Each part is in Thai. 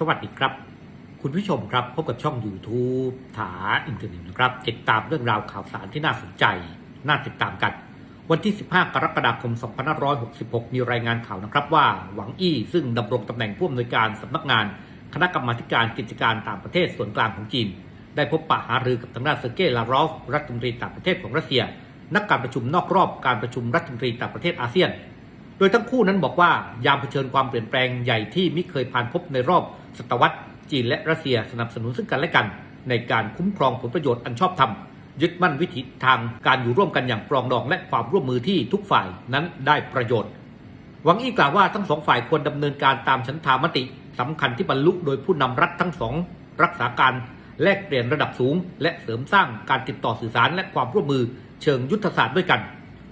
สวัสดีครับ คุณผู้ชมครับพบกับช่อง YouTube ถาอินเทอร์เน็ตนะครับ ติดตามเรื่องราวข่าวสารที่น่าสนใจ น่าติดตามกัน วันที่ 15 กรกฎาคม 2566 มีรายงานข่าวนะครับว่าหวังอี้ซึ่งดำรงตำแหน่งผู้อำนวยการสำนักงานคณะกรรมาการกิจการต่างประเทศส่วนกลางของจีน ได้พบปะหารือกับทางด้านเซอร์เกย์ลารอฟรัฐมนตรีต่างประเทศของรัสเซีย นักการประชุมนอกรอบการประชุมรัฐมนตรีต่างประเทศอาเซียน โดยทั้งคู่นั้นบอกว่ายามเผชิญความเปลี่ยนแปลงใหญ่ที่ไม่เคยผ่านพบในรอบศตวรรษจีนและรัสเซียสนับสนุนซึ่งกันและกัน ในการคุ้มครองผลประโยชน์อันชอบธรรมยึดมั่นวิถีทางการอยู่ร่วมกันอย่างปรองดองและความร่วมมือที่ทุกฝ่ายนั้นได้ประโยชน์ หวังอี้กล่าวว่าทั้งสองฝ่ายควรดำเนินการตามฉันทามติสำคัญที่บรรลุโดยผู้นำรัฐทั้งสองรักษาการแลกเปลี่ยนระดับสูง และเสริมสร้างการติดต่อสื่อสารและความร่วมมือเชิงยุทธศาสตร์ด้วยกัน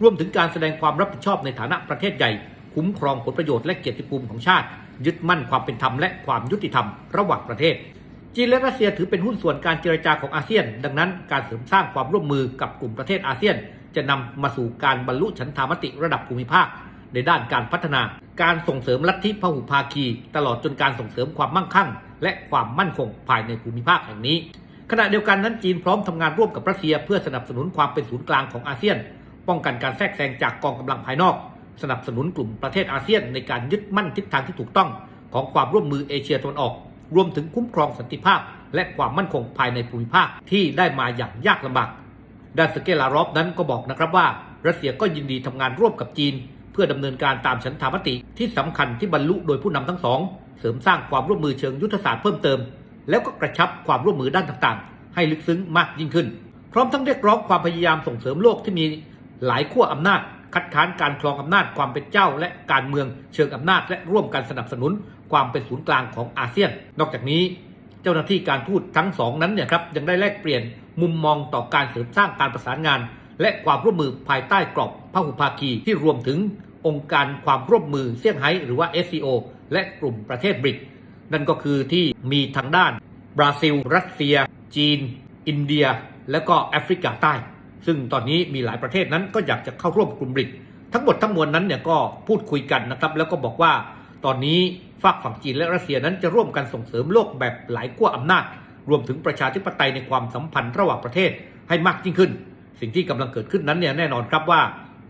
รวมถึงการแสดงความรับผิดชอบในฐานะประเทศใหญ่ คุ้มครองผลประโยชน์และเกียรติภูมิของชาติ ยึดมั่นความเป็นธรรมและความยุติธรรมระหว่างประเทศ จีนและรัสเซียถือเป็นหุ้นส่วนการเจรจาของอาเซียน ดังนั้น การเสริมสร้างความร่วมมือกับกลุ่มประเทศอาเซียน จะนำมาสู่การบรรลุฉันทามติระดับภูมิภาค ในด้านการพัฒนา การส่งเสริมลัทธิพหุภาคี ตลอดจนการส่งเสริมความมั่งคั่ง และความมั่นคงภายในภูมิภาคแห่งนี้ขณะเดียวกันนั้นจีนพร้อมทำงานร่วมกับรัสเซีย เพื่อสนับสนุนความเป็นศูนย์กลางของอาเซียน ป้องกันการแทรกแซงจากกองกำลังภายนอก สนับสนุนกลุ่มประเทศอาเซียนในการยึดมั่นทิศทางที่ถูกต้อง ของความร่วมมือเอเชียตะวันออก รวมถึงคุ้มครองสันติภาพ และความมั่นคงภายในภูมิภาคที่ได้มาอย่างยากลำบากด้านสเกลารอฟนั้นก็บอกนะครับว่า รัสเซียก็ยินดีทำงานร่วมกับจีน เพื่อดำเนินการตามฉันทามติที่สำคัญที่บรรลุโดยผู้นำทั้งสอง เสริมสร้างความร่วมมือเชิงยุทธศาสตร์เพิ่มเติม แล้วก็กระชับความร่วมมือด้านต่างๆ ให้ลึกซึ้งมากยิ่งขึ้น พร้อมทั้งเรียกร้องความพยายามส่งเสริมโลกที่มี หลายขั้วอำนาจ คัดค้านการครองอำนาจความเป็นเจ้า และการเมืองเชิงอำนาจและร่วมกันสนับสนุนความเป็นศูนย์กลางของอาเซียน นอกจากนี้ เจ้าหน้าที่การทูตทั้งสองนั้นเนี่ยครับยังได้แลกเปลี่ยนมุมมองต่อการเสริมสร้างการประสานงาน และความร่วมมือภายใต้กรอบพหุภาคีที่รวมถึงองค์การความร่วมมือเซี่ยงไฮ้หรือว่า SCO และกลุ่มประเทศบริก นั่นก็คือที่มีทางด้าน บราซิล รัสเซีย จีน อินเดีย และก็แอฟริกาใต้ ซึ่งตอนนี้มีหลายประเทศนั้นก็อยากจะเข้าร่วมกลุ่มบริกทั้งหมดทั้งมวลนั้นเนี่ยก็พูดคุยกันนะครับแล้วก็บอกว่าตอนนี้ฝากฝั่งจีนและรัสเซียนั้นจะร่วมกันส่งเสริมโลกแบบหลายขั้วอำนาจ รวมถึงประชาธิปไตยในความสัมพันธ์ระหว่างประเทศให้มากยิ่งขึ้น สิ่งที่กำลังเกิดขึ้นนั้นเนี่ยแน่นอนครับว่า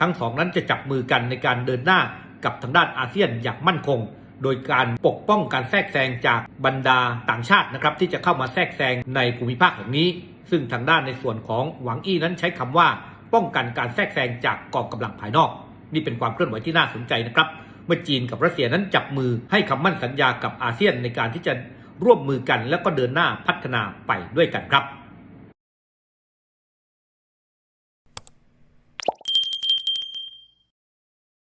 ทั้งสองนั้นจะจับมือกันในการเดินหน้ากับทางด้านอาเซียนอย่างมั่นคง โดยการปกป้องการแทรกแซงจากบรรดาต่างชาตินะครับที่จะเข้ามาแทรกแซงในภูมิภาคแห่งนี้ ซึ่งทางด้านในส่วนของหวังอี้นั้นใช้คำว่าป้องกันการแทรกแซงจากกองกำลังภายนอก นี่เป็นความเคลื่อนไหวที่น่าสนใจนะครับ เมื่อจีนกับรัสเซียนั้นจับมือให้คำมั่นสัญญากับอาเซียนในการที่จะร่วมมือกันแล้วก็เดินหน้าพัฒนาไปด้วยกันครับ